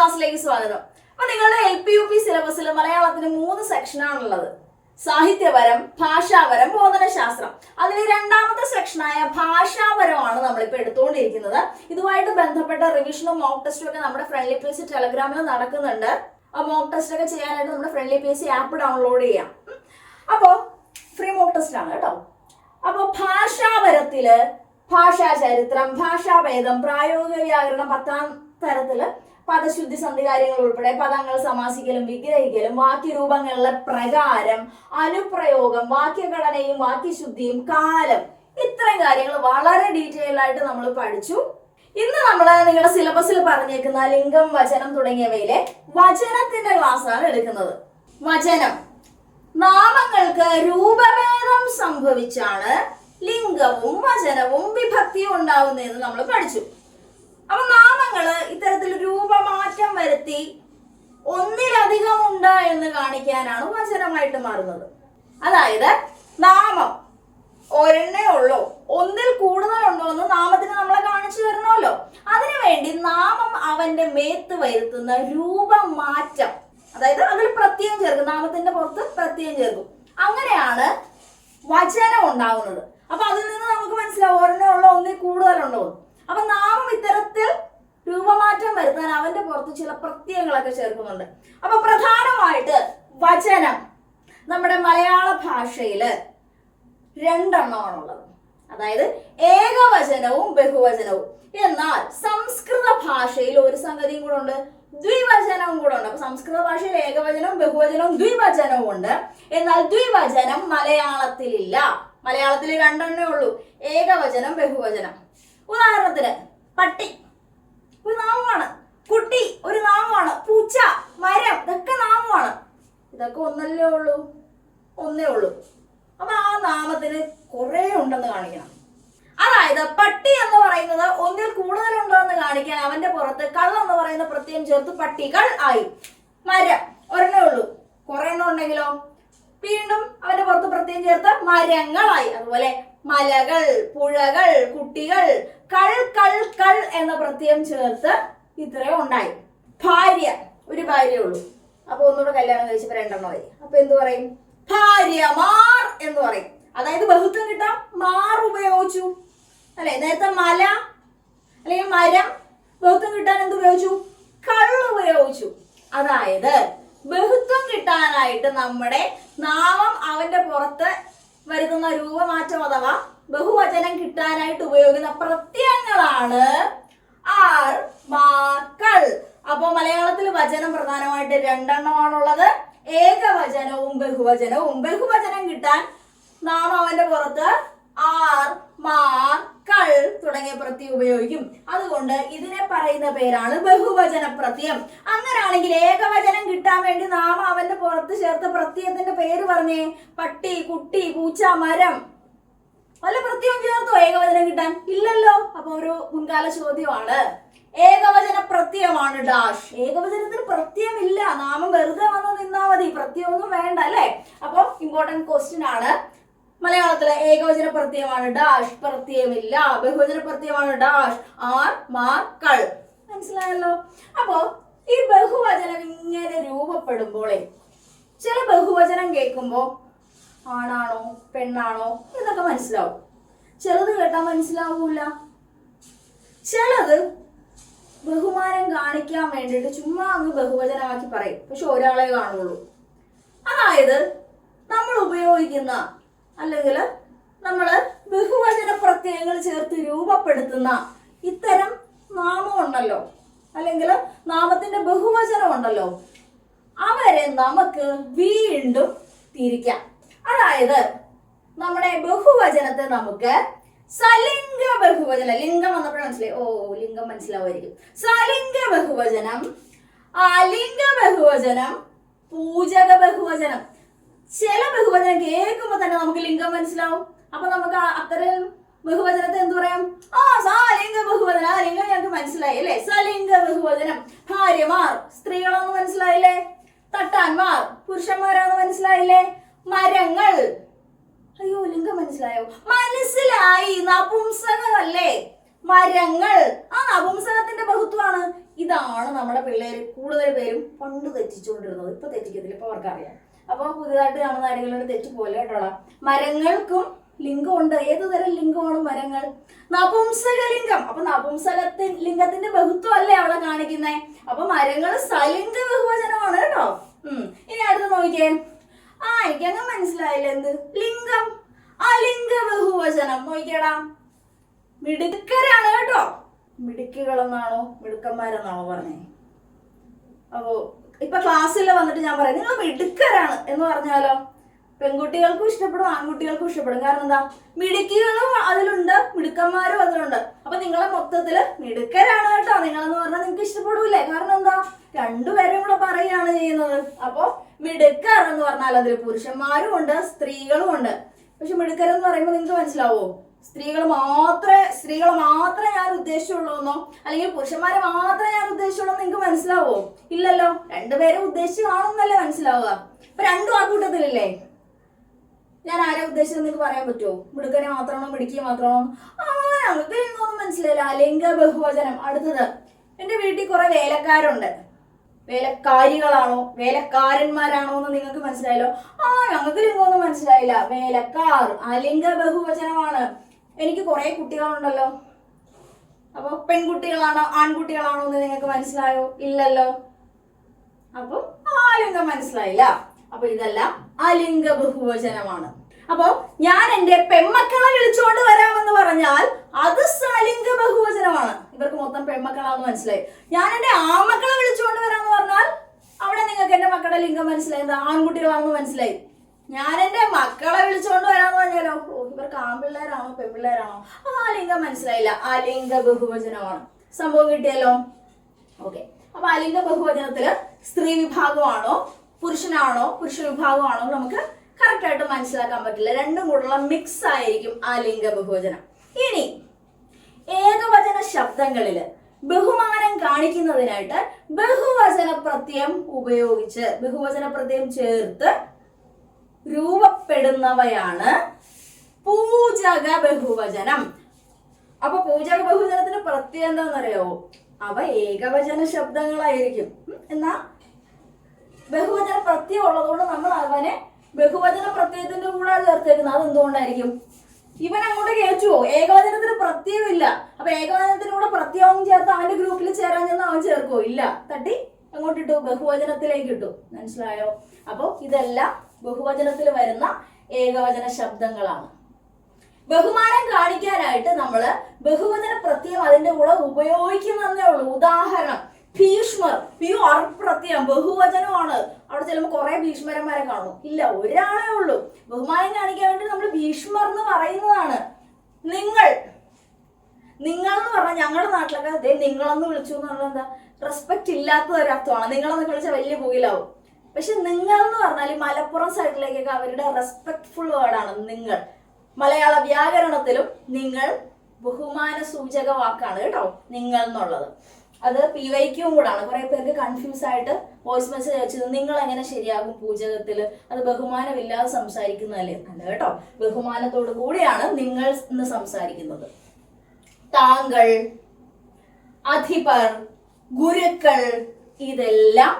ക്ലാസ്സിലേക്ക് സ്വാഗതം. അപ്പൊ നിങ്ങളുടെ എൽ പി യു പി സിലബസിൽ മലയാളത്തിന് മൂന്ന് സെക്ഷനാണുള്ളത് സാഹിത്യപരം ഭാഷാപരം ബോധനശാസ്ത്രം. അതിലെ രണ്ടാമത്തെ സെക്ഷനായ ഭാഷാപരമാണ് നമ്മളിപ്പോൾ എടുത്തുകൊണ്ടിരിക്കുന്നത്. ഇതുമായിട്ട് ബന്ധപ്പെട്ട റിവിഷനും മോക്ക് ടെസ്റ്റും ഒക്കെ നമ്മുടെ ഫ്രണ്ട്ലി പേസ് ടെലഗ്രാമിൽ നടക്കുന്നുണ്ട്. ആ മോക്ക് ടെസ്റ്റ് ഒക്കെ ചെയ്യാനായിട്ട് നമ്മുടെ ഫ്രണ്ട്ലി പേസ് ആപ്പ് ഡൗൺലോഡ് ചെയ്യാം. അപ്പോൾ അപ്പോ ഫ്രീ മോക്ക് ടെസ്റ്റ് ആണ് കേട്ടോ. അപ്പോൾ ഭാഷാപരത്തിൽ ഭാഷാ ചരിത്രം ഭാഷാഭേദം പ്രായോഗിക വ്യാകരണം പത്താം തരത്തിൽ പദശുദ്ധി സന്ധി കാര്യങ്ങൾ ഉൾപ്പെടെ പദങ്ങൾ സമാസിക്കലും വിഗ്രഹിക്കലും വാക്യരൂപങ്ങളിലെ പ്രകാരം അനുപ്രയോഗം വാക്യഘടനയും വാക്യശുദ്ധിയും കാലം ഇത്രയും കാര്യങ്ങൾ വളരെ ഡീറ്റെയിൽ ആയിട്ട് നമ്മൾ പഠിച്ചു. ഇന്ന് നമ്മൾ നിങ്ങളുടെ സിലബസിൽ പറഞ്ഞേക്കുന്ന ലിംഗം വചനം തുടങ്ങിയവയിലെ വചനത്തിന്റെ ക്ലാസ് ആണ് എടുക്കുന്നത്. വചനം. നാമങ്ങൾക്ക് രൂപഭേദം സംഭവിച്ചാണ് ലിംഗവും വചനവും വിഭക്തിയും ഉണ്ടാവുന്നതെന്ന് നമ്മൾ പഠിച്ചു. അപ്പൊ നാമങ്ങൾ വരുത്തി ഒന്നിലധികം ഉണ്ട് എന്ന് കാണിക്കാനാണ് വചനമായിട്ട് മാറുന്നത്. അതായത് നാമം ഒരെണ്ണേ ഉള്ളൂ. ഒന്നിൽ കൂടുതൽ ഉണ്ടോ എന്ന് നാമത്തിന് നമ്മളെ കാണിച്ചു തരണമല്ലോ. അതിനുവേണ്ടി നാമം അവന്റെ മേത്ത് വരുത്തുന്ന രൂപമാറ്റം. അതായത് അതിൽ പ്രത്യയം ചേർക്കും. നാമത്തിന്റെ പുറത്ത് പ്രത്യയം ചേർക്കും. അങ്ങനെയാണ് വചനം ഉണ്ടാകുന്നത് അപ്പൊ അതിൽ നിന്ന് നമുക്ക് മനസ്സിലാവും. ഒരെണ്ണേ ഉള്ളോ ഒന്നിൽ കൂടുതലുണ്ടോ അപ്പൊ നാമം ഇത്തരത്തിൽ രൂപമാറ്റം വരുത്താൻ അവന്റെ പുറത്ത് ചില പ്രത്യയങ്ങളൊക്കെ ചേർക്കുന്നുണ്ട്. അപ്പൊ പ്രധാനമായിട്ട് വചനം നമ്മുടെ മലയാള ഭാഷയിൽ രണ്ടെണ്ണമാണുള്ളത്. അതായത് ഏകവചനവും ബഹുവചനവും. എന്നാൽ സംസ്കൃത ഭാഷയിൽ ഒരു സംഗതിയും കൂടെ ഉണ്ട് ദ്വിവചനവും കൂടെ ഉണ്ട്. അപ്പൊ സംസ്കൃത ഭാഷയിൽ ഏകവചനവും ബഹുവചനവും ദ്വിവചനവും ഉണ്ട്. എന്നാൽ ദ്വിവചനം മലയാളത്തിലില്ല. മലയാളത്തിൽ രണ്ടെണ്ണേ ഉള്ളൂ ഏകവചനം ബഹുവചനം. ഉദാഹരണത്തിന് പട്ടി. ഒരു നാമമാണ് കുട്ടി ഒരു നാമമാണ് പൂച്ച മരം ഇതൊക്കെ നാമമാണ് ഇതൊക്കെ ഒന്നല്ലേ ഉള്ളൂ? ഒന്നേ ഉള്ളൂ. അപ്പൊ ആ നാമത്തിന് കുറെ ഉണ്ടെന്ന് കാണിക്കണം. അതായത് പട്ടി എന്ന് പറയുന്നത് ഒന്നിൽ കൂടുതലുണ്ടോ എന്ന് കാണിക്കാൻ അവന്റെ പുറത്ത് കള്ള എന്ന് പറയുന്ന പ്രത്യേകം ചേർത്ത് പട്ടികൾ ആയി. മരം ഒരെണ്ണേ ഉള്ളൂ. കുറെ എണ്ണം ഉണ്ടെങ്കിലോ? വീണ്ടും അവന്റെ പുറത്ത് പ്രത്യേകം ചേർത്ത് മരങ്ങളായി. അതുപോലെ മലകൾ പുഴകൾ കുട്ടികൾ കൾ കൾ കൾ എന്ന പ്രത്യയം ചേർത്ത് ഇത്രയും ഉണ്ടായി. ഭാര്യ ഒരു ഭാര്യ ഉള്ളൂ. അപ്പൊ ഒന്നുകൂടെ കല്യാണം കഴിച്ചപ്പോ രണ്ടെണ്ണമായി അപ്പൊ എന്ത് പറയും? ഭാര്യമാർ എന്ന് പറയും. അതായത് ബഹുത്വം കിട്ടാൻ മാർ ഉപയോഗിച്ചു. അല്ലെ? നേരത്തെ മല അല്ലെങ്കിൽ മരം ബഹുത്വം കിട്ടാൻ എന്ത് ഉപയോഗിച്ചു? കള്ള് ഉപയോഗിച്ചു. അതായത് ബഹുത്വം കിട്ടാനായിട്ട് നമ്മുടെ നാമം അവന്റെ പുറത്ത് വരുത്തുന്ന രൂപമാറ്റം അഥവാ ബഹുവചനം കിട്ടാനായിട്ട് ഉപയോഗിക്കുന്ന പ്രത്യയങ്ങളാണ് ആർ മാക്കൾ. അപ്പൊ മലയാളത്തിൽ വചനം പ്രധാനമായിട്ട് രണ്ടെണ്ണമാണുള്ളത്. ഏകവചനവും ബഹുവചനവും. ബഹുവചനം കിട്ടാൻ നാം അവന്റെ പുറത്ത് ആർ മാർ കൾ തുടങ്ങിയ പ്രത്യം ഉപയോഗിക്കും. അതുകൊണ്ട് ഇതിനെ പറയുന്ന പേരാണ് ബഹുവചന പ്രത്യയം. അങ്ങനെയാണെങ്കിൽ ഏകവചനം കിട്ടാൻ വേണ്ടി നാം അവന്റെ പുറത്ത് ചേർത്ത പ്രത്യയത്തിന്റെ പേര് പറഞ്ഞേ. പട്ടി കുട്ടി പൂച്ച മരം. വല്ല പ്രത്യയം ചേർത്തോ ഏകവചനം കിട്ടാൻ. ഇല്ലല്ലോ. അപ്പൊ ഒരു മുൻകാല ചോദ്യമാണ്. ഏകവചന പ്രത്യയമാണ് ഡാഷ്. ഏകവചനത്തിന് പ്രത്യയം ഇല്ല നാമം വെറുതെ വന്ന് നിന്നാ മതി. പ്രത്യയമൊന്നും വേണ്ട അല്ലേ? അപ്പൊ ഇമ്പോർട്ടന്റ് ക്വസ്റ്റ്യൻ ആണ്. മലയാളത്തിലെ ഏകവചന പ്രത്യയമാണ് ഡാഷ്. പ്രത്യയമില്ല. ബഹുവചന പ്രത്യയമാണ് ഡാഷ്. ആർ മാർ കൾ. മനസ്സിലായല്ലോ? അപ്പോ ഈ ബഹുവചനം ഇങ്ങനെ രൂപപ്പെടുമ്പോഴേ ചില ബഹുവചനം കേൾക്കുമ്പോ ആണാണോ പെണ്ണാണോ എന്നൊക്കെ മനസ്സിലാവും. ചിലത് കേട്ടാൽ മനസ്സിലാവൂല. ചിലത് ബഹുമാനം കാണിക്കാൻ വേണ്ടിയിട്ട് ചുമ്മാ അങ്ങ് ബഹുവചനമാക്കി പറയും. പക്ഷെ ഒരാളെ കാണുള്ളൂ. അതായത് നമ്മൾ ഉപയോഗിക്കുന്ന അല്ലെങ്കിൽ നമ്മൾ ബഹുവചന പ്രത്യയങ്ങൾ ചേർത്ത് രൂപപ്പെടുത്തുന്ന ഇത്തരം നാമം ഉണ്ടല്ലോ. അല്ലെങ്കിൽ നാമത്തിന്റെ ബഹുവചനം ഉണ്ടല്ലോ. അവരെ നമുക്ക് വീണ്ടും തിരിക്കാം. അതായത് നമ്മുടെ ബഹുവചനത്തെ നമുക്ക് സലിംഗ ബഹുവചനം ലിംഗം വന്നപ്പോഴും മനസ്സിലായി. ഓ ലിംഗം മനസ്സിലാവുമായിരിക്കും. സലിംഗ ബഹുവചനം അലിംഗ ബഹുവചനം പൂജക ബഹുവചനം. ചില ബഹുവചനം കേൾക്കുമ്പോ തന്നെ നമുക്ക് ലിംഗം മനസ്സിലാവും. അപ്പൊ നമുക്ക് അത്തരം ബഹുവചനത്തെ എന്ത് പറയാം? ആ സാലിംഗ ബഹുവചനം. ആ ലിംഗം ഞങ്ങൾക്ക് മനസ്സിലായി അല്ലേ? സലിംഗ ബഹുവചനം. ഭാര്യമാർ സ്ത്രീകളാന്ന് മനസ്സിലായില്ലേ? തട്ടാന്മാർ പുരുഷന്മാരാന്ന് മനസ്സിലായില്ലേ? മരങ്ങൾ. അയ്യോ ലിംഗം മനസ്സിലായോ? മനസ്സിലായി നപുംസകമല്ലേ? മരങ്ങൾ. ആ നപുംസകത്തിന്റെ ബഹുത്വമാണ്. ഇതാണ് നമ്മുടെ പിള്ളേര് കൂടുതൽ പേരും പണ്ട് തെറ്റിച്ചുകൊണ്ടിരുന്നത്. ഇപ്പൊ തെറ്റിക്കത്തില്ല ഇപ്പൊ അവർക്കറിയാം. അപ്പൊ പുതിയതായിട്ട് കാണുന്ന ആരെങ്കിലും തെറ്റ് പോലെ കേട്ടോളാം. മരങ്ങൾക്കും ലിംഗമുണ്ട്. ഏത് തരം ലിംഗമാണ് മരങ്ങൾ? നപുംസക ലിംഗം അപ്പൊ നപുംസകത്തി ലിംഗത്തിന്റെ ബഹുത്വം അല്ലേ അവിടെ കാണിക്കുന്നേ? അപ്പൊ മരങ്ങൾ സലിംഗ ബഹുവചനമാണ് കേട്ടോ. ഉം. ഇനി അടുത്ത് നോക്കിയേ ആ എനിക്കങ്ങ് മനസ്സിലായില്ല എന്ത്? ലിംഗം. ആ ലിംഗ ബഹുവചനം നോക്കിയടാ. മിടുക്കരാണ് കേട്ടോ. മിടുക്കുകളെന്നാണോ മിടുക്കന്മാരെന്നാണോ പറഞ്ഞേ. അപ്പോ ഇപ്പൊ ക്ലാസ്സിൽ വന്നിട്ട് ഞാൻ പറയാം നിങ്ങൾ മിടുക്കരാണ് എന്ന് പറഞ്ഞാലോ? പെൺകുട്ടികൾക്കും ഇഷ്ടപ്പെടും ആൺകുട്ടികൾക്കും ഇഷ്ടപ്പെടും. കാരണം എന്താ? മിടുക്കികളും അതിലുണ്ട് മിടുക്കന്മാരും അതിലുണ്ട്. അപ്പൊ നിങ്ങളെ മൊത്തത്തിൽ മിടുക്കരാണ് കേട്ടോ. നിങ്ങളെന്ന് പറഞ്ഞാൽ നിങ്ങൾക്ക് ഇഷ്ടപ്പെടൂലേ കാരണം എന്താ? രണ്ടുപേരും കൂടെ പറയുകയാണ് ചെയ്യുന്നത്. അപ്പൊ മിടുക്കർ എന്ന് പറഞ്ഞാൽ അതിൽ പുരുഷന്മാരും ഉണ്ട് സ്ത്രീകളും ഉണ്ട്. പക്ഷെ മിടുക്കരെന്ന് പറയുമ്പോൾ നിങ്ങൾക്ക് മനസ്സിലാവോ? സ്ത്രീകൾ മാത്രമേ സ്ത്രീകൾ മാത്രമേ ഞാൻ ഉദ്ദേശിച്ചുള്ളൂ എന്നോ അല്ലെങ്കിൽ പുരുഷന്മാരെ മാത്രമേ ഞാൻ ഉദ്ദേശിച്ചുള്ളൂ എന്ന് നിങ്ങൾക്ക് മനസ്സിലാവോ? ഇല്ലല്ലോ. രണ്ടുപേരെ ഉദ്ദേശിച്ച് മനസ്സിലാവുക. അപ്പൊ രണ്ടും ആ ഞാൻ ആരെ ഉദ്ദേശിച്ചത് നിങ്ങൾക്ക് പറയാൻ പറ്റുമോ? മിടുക്കനെ മാത്രമാണോ മിടുക്കിയെ മാത്രമാണോ? ആ ഞങ്ങൾക്ക് എന്തോന്നും മനസ്സിലായില്ല. അലിംഗ ബഹുവചനം. അടുത്തത്. എന്റെ വീട്ടിൽ കുറെ വേലക്കാരുണ്ട്. വേലക്കാരികളാണോ? വേലക്കാരന്മാരാണോ എന്ന് നിങ്ങൾക്ക് മനസ്സിലായല്ലോ? ആ ഞങ്ങൾക്ക് ലിംഗമൊന്നും മനസ്സിലായില്ല. വേലക്കാർ അലിംഗ ബഹുവചനമാണ്. എനിക്ക് കുറെ കുട്ടികളുണ്ടല്ലോ. അപ്പൊ പെൺകുട്ടികളാണോ ആൺകുട്ടികളാണോ എന്ന് നിങ്ങൾക്ക് മനസ്സിലായോ? ഇല്ലല്ലോ. അപ്പം ആലിംഗം മനസ്സിലായില്ല. അപ്പൊ ഇതെല്ലാം അലിംഗ ബഹുവചനമാണ്. അപ്പൊ ഞാൻ എന്റെ പെമ്മക്കളെ വിളിച്ചുകൊണ്ട് വരാമെന്ന് പറഞ്ഞാൽ അത് സലിംഗ ബഹുവചനമാണ്. ഇവർക്ക് മൊത്തം പെമ്മക്കളാന്ന് മനസ്സിലായി. ഞാൻ എന്റെ ആമക്കളെ വിളിച്ചുകൊണ്ട് വരാമെന്ന് പറഞ്ഞാൽ അവിടെ നിങ്ങൾക്ക് എന്റെ മക്കളുടെ ലിംഗം മനസ്സിലായി. എന്താ ആൺകുട്ടികളാണെന്ന് മനസ്സിലായി. ഞാൻ എന്റെ മക്കളെ വിളിച്ചുകൊണ്ട് വരാന്ന് പറഞ്ഞാലോ? ഓ ഇവർക്ക് ആൺപിള്ളേരാണോ പെൺപിള്ളേരാണോ? ആ ലിംഗം മനസ്സിലായില്ല. ആ ലിംഗ ബഹുവചനമാണ്. സംഭവം കിട്ടിയല്ലോ? ഓക്കെ. അപ്പൊ അലിംഗ ബഹുവചനത്തിൽ സ്ത്രീ വിഭാഗമാണോ പുരുഷനാണോ പുരുഷ വിഭാഗമാണോ നമുക്ക് കറക്റ്റ് ആയിട്ട് മനസ്സിലാക്കാൻ പറ്റില്ല. രണ്ടും കൂടുള്ള മിക്സ് ആയിരിക്കും ആ ലിംഗ ബഹുവചനം. ഇനി ഏകവചന ശബ്ദങ്ങളിൽ ബഹുമാനം കാണിക്കുന്നതിനായിട്ട് ബഹുവചന പ്രത്യയം ഉപയോഗിച്ച് ബഹുവചന പ്രത്യയം ചേർത്ത് രൂപപ്പെടുന്നവയാണ് പൂജക ബഹുവചനം. അപ്പൊ പൂജക ബഹുവചനത്തിന്റെ പ്രത്യേകത എന്താണെന്നറിയാവോ അവ ഏകവചന ശബ്ദങ്ങളായിരിക്കും. എന്നാ ബഹുവചന പ്രത്യയം ഉള്ളതുകൊണ്ട് നമ്മൾ അവനെ ബഹുവചന പ്രത്യയത്തിന്റെ കൂടെ ചേർത്തേക്കുന്നത് അത് എന്തുകൊണ്ടായിരിക്കും ഇവൻ അങ്ങോട്ട് കയറ്റുവോ ഏകവചനത്തിന് പ്രത്യയമില്ല. അപ്പൊ ഏകവചനത്തിന് കൂടെ പ്രത്യയവും ചേർത്ത് അവന്റെ ഗ്രൂപ്പിൽ ചേരാൻ ചെന്ന് അവൻ ചേർക്കുവോ? ഇല്ല. തട്ടി അങ്ങോട്ട് ഇട്ടു ബഹുവചനത്തിലേക്ക് ഇട്ടു. മനസ്സിലായോ? അപ്പൊ ഇതെല്ലാം ബഹുവചനത്തിൽ വരുന്ന ഏകവചന ശബ്ദങ്ങളാണ്. ബഹുമാനം കാണിക്കാനായിട്ട് നമ്മൾ ബഹുവചന പ്രത്യയം അതിന്റെ കൂടെ ഉപയോഗിക്കുന്നതേ ഉള്ളൂ. ഉദാഹരണം ഭീഷ്മർ പിയു അർപ്രത്യം ബഹുവചനമാണ്. അവിടെ ചെല്ലുമ്പോൾ കുറെ ഭീഷ്മരന്മാരെ കാണും. ഇല്ല ഒരാളേ ഉള്ളൂ. ബഹുമാനം കാണിക്കാൻ വേണ്ടി നമ്മൾ ഭീഷ്മർ എന്ന് പറയുന്നതാണ്. നിങ്ങൾ നിങ്ങൾ എന്ന് പറഞ്ഞാൽ ഞങ്ങളുടെ നാട്ടിലൊക്കെ അതേ നിങ്ങളെന്ന് വിളിച്ചു എന്ന് പറഞ്ഞാൽ എന്താ? റെസ്പെക്ട് ഇല്ലാത്ത ഒരു അർത്ഥമാണ്. നിങ്ങളെന്ന് വിളിച്ചാൽ വലിയ പോയിലാവും പക്ഷെ നിങ്ങൾ എന്ന് പറഞ്ഞാൽ ഈ മലപ്പുറം സൈഡിലേക്കൊക്കെ അവരുടെ റെസ്പെക്ട്ഫുൾ വേർഡാണ് നിങ്ങൾ. മലയാള വ്യാകരണത്തിലും നിങ്ങൾ ബഹുമാന സൂചക വാക്കാണ് കേട്ടോ നിങ്ങൾ എന്നുള്ളത്. അത് പി വൈക്കും കൂടാണ്. കുറെ പേർക്ക് കൺഫ്യൂസ് ആയിട്ട് വോയിസ് മെസ്സേജ് അയച്ചത് നിങ്ങൾ എങ്ങനെ ശരിയാകും പൂജകത്തിൽ അത് ബഹുമാനമില്ലാതെ സംസാരിക്കുന്നതല്ലേ? അല്ല കേട്ടോ. ബഹുമാനത്തോടു കൂടിയാണ് നിങ്ങൾ ഇന്ന് സംസാരിക്കുന്നത്. താങ്കൾ അധിപർ ഗുരുക്കൾ ഇതെല്ലാം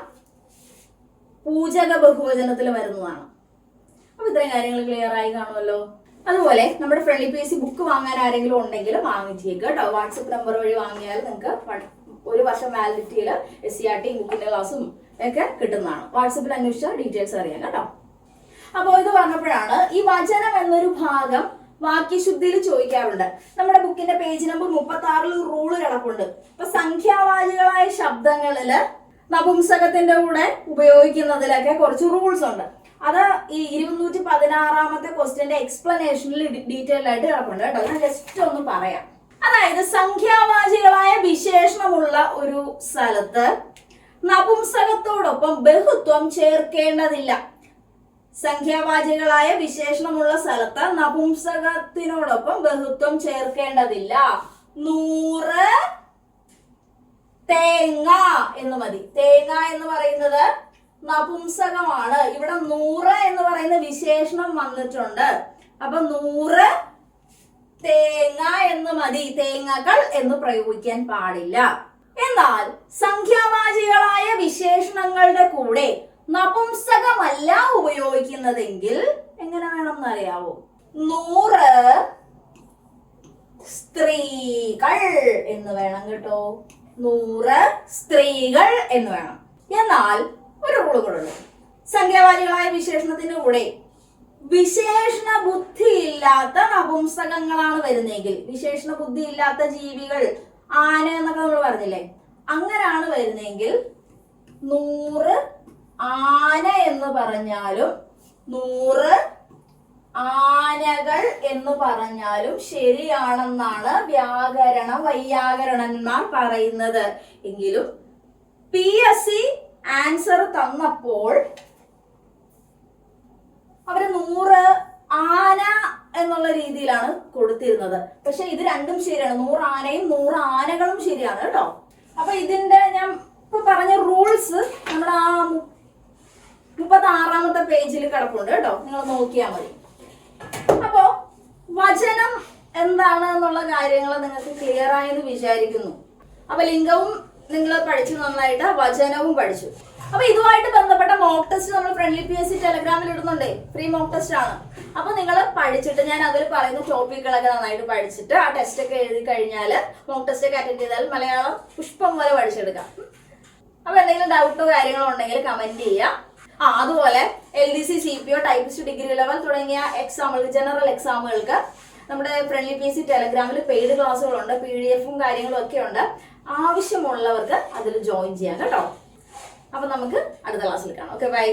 പൂജക ബഹുവചനത്തിൽ വരുന്നതാണ്. അപ്പൊ ഇത്രയും കാര്യങ്ങൾ ക്ലിയർ ആയി കാണുമല്ലോ. അതുപോലെ നമ്മുടെ ഫ്രണ്ട്ലി പേസി ബുക്ക് വാങ്ങാൻ ആരെങ്കിലും ഉണ്ടെങ്കിൽ വാങ്ങിച്ചേക്കുക കേട്ടോ. വാട്സപ്പ് നമ്പർ വഴി വാങ്ങിയാൽ നിങ്ങൾക്ക് ഒരു വർഷം വാലിഡിറ്റിയിൽ എസ് സി ആർ ടി ബുക്കിന്റെ ക്ലാസ്സും ഒക്കെ കിട്ടുന്നതാണ്. വാട്സപ്പിൽ അന്വേഷിച്ചാൽ ഡീറ്റെയിൽസ് അറിയാം കേട്ടോ. അപ്പോൾ ഇത് പറഞ്ഞപ്പോഴാണ് ഈ വചനം എന്നൊരു ഭാഗം വാക്യശുദ്ധിയിൽ ചോദിക്കാറുണ്ട്. നമ്മുടെ ബുക്കിന്റെ പേജ് നമ്പർ മുപ്പത്തി ആറിൽ റൂൾ കിടപ്പുണ്ട്. ഇപ്പൊ സംഖ്യാവാചികളായ ശബ്ദങ്ങളിൽ നപുംസകത്തിന്റെ കൂടെ ഉപയോഗിക്കുന്നതിലൊക്കെ കുറച്ച് റൂൾസ് ഉണ്ട്. അത് ഈ ഇരുന്നൂറ്റി പതിനാറാമത്തെ ക്വസ്റ്റ്യന്റെ എക്സ്പ്ലനേഷനിൽ ഡീറ്റെയിൽ ആയിട്ട് കിടപ്പുണ്ട് കേട്ടോ. ഞാൻ ജസ്റ്റ് ഒന്ന് പറയാം. അതായത് സംഖ്യാവാചികളായ വിശേഷണമുള്ള ഒരു സ്ഥലത്ത് നപുംസകത്തോടൊപ്പം ബഹുത്വം ചേർക്കേണ്ടതില്ല. സംഖ്യാവാചികളായ വിശേഷണമുള്ള സ്ഥലത്ത് നപുംസകത്തിനോടൊപ്പം ബഹുത്വം ചേർക്കേണ്ടതില്ല. നൂറ് തേങ്ങ എന്ന് മതി. തേങ്ങ എന്ന് പറയുന്നത് നപുംസകമാണ് ഇവിടെ നൂറ് എന്ന് പറയുന്ന വിശേഷണം വന്നിട്ടുണ്ട്. അപ്പൊ നൂറ് തേങ്ങ എന്ന് മതി. തേങ്ങകൾ എന്ന് പ്രയോഗിക്കാൻ പാടില്ല. എന്നാൽ സംഖ്യാവാചികളായ വിശേഷണങ്ങളുടെ കൂടെ നപുംസകമല്ല ഉപയോഗിക്കുന്നതെങ്കിൽ എങ്ങനെ വേണം അറിയാവോ? നൂറ് സ്ത്രീകൾ എന്ന് വേണം കേട്ടോ. നൂറ് സ്ത്രീകൾ എന്ന് വേണം. എന്നാൽ ഒരു റൂൾ സംഖ്യാവാചികളായ വിശേഷണത്തിന്റെ കൂടെ വിശേഷണ ബുദ്ധി ഇല്ലാത്ത നപുംസകങ്ങളാണ് വരുന്നതെങ്കിൽ വിശേഷണ ബുദ്ധി ഇല്ലാത്ത ജീവികൾ ആന എന്നൊക്കെ നമ്മൾ പറഞ്ഞില്ലേ? അങ്ങനാണ് വരുന്നതെങ്കിൽ നൂറ് ആന എന്ന് പറഞ്ഞാലും നൂറ് ആനകൾ എന്ന് പറഞ്ഞാലും ശരിയാണെന്നാണ് വ്യാകരണ വൈയാകരണന്മാർ പറയുന്നത്. എങ്കിലും പി എസ് സി ആൻസർ തന്നപ്പോൾ അവർ നൂറ് ആന എന്നുള്ള രീതിയിലാണ് കൊടുത്തിരുന്നത്. പക്ഷെ ഇത് രണ്ടും ശരിയാണ്. നൂറ് ആനയും നൂറ് ആനകളും ശരിയാണ് കേട്ടോ. അപ്പൊ ഇതിന്റെ ഞാൻ ഇപ്പൊ പറഞ്ഞ റൂൾസ് നമ്മുടെ ആ മുപ്പത്തി ആറാമത്തെ പേജിൽ കിടപ്പുണ്ട് കേട്ടോ. നിങ്ങൾ നോക്കിയാൽ മതി. അപ്പോ വചനം എന്താണ് എന്നുള്ള കാര്യങ്ങൾ നിങ്ങൾക്ക് ക്ലിയർ ആയെന്ന് വിചാരിക്കുന്നു. അപ്പൊ ലിംഗവും നിങ്ങൾ പഠിച്ചു നന്നായിട്ട് വചനവും പഠിച്ചു. അപ്പൊ ഇതുമായിട്ട് ബന്ധപ്പെട്ട മോക്ക് ടെസ്റ്റ് നമ്മൾ ഫ്രണ്ട്ലി പി എസ് സി ടെലഗ്രാമിൽ ഇടുന്നുണ്ടേ. ഫ്രീ മോക്ക് ടെസ്റ്റ് ആണ്. അപ്പൊ നിങ്ങൾ പഠിച്ചിട്ട് ഞാൻ അതിൽ പറയുന്ന ടോപ്പിക്കുകളൊക്കെ നന്നായിട്ട് പഠിച്ചിട്ട് ആ ടെസ്റ്റ് ഒക്കെ എഴുതി കഴിഞ്ഞാൽ മോക്ക് ടെസ്റ്റ് ഒക്കെ അറ്റൻഡ് ചെയ്താൽ മലയാളം പുഷ്പം പോലെ പഠിച്ചെടുക്കാം. അപ്പൊ എന്തെങ്കിലും ഡൗട്ടോ കാര്യങ്ങളോ ഉണ്ടെങ്കിൽ കമന്റ് ചെയ്യാം. ആ അതുപോലെ L D C C P O typist degree level തുടങ്ങിയ എക്സാമുകൾ ജനറൽ എക്സാമുകൾക്ക് നമ്മുടെ ഫ്രണ്ട്ലി പി സി ടെലഗ്രാമിൽ പെയ്ഡ് ക്ലാസ്സുകളുണ്ട് പി ഡി എഫും കാര്യങ്ങളും ഒക്കെ ഉണ്ട്. ആവശ്യമുള്ളവർക്ക് അതിൽ ജോയിൻ ചെയ്യാം കേട്ടോ. അപ്പൊ നമുക്ക് അടുത്ത ക്ലാസ്സിൽ കാണാം. Okay bye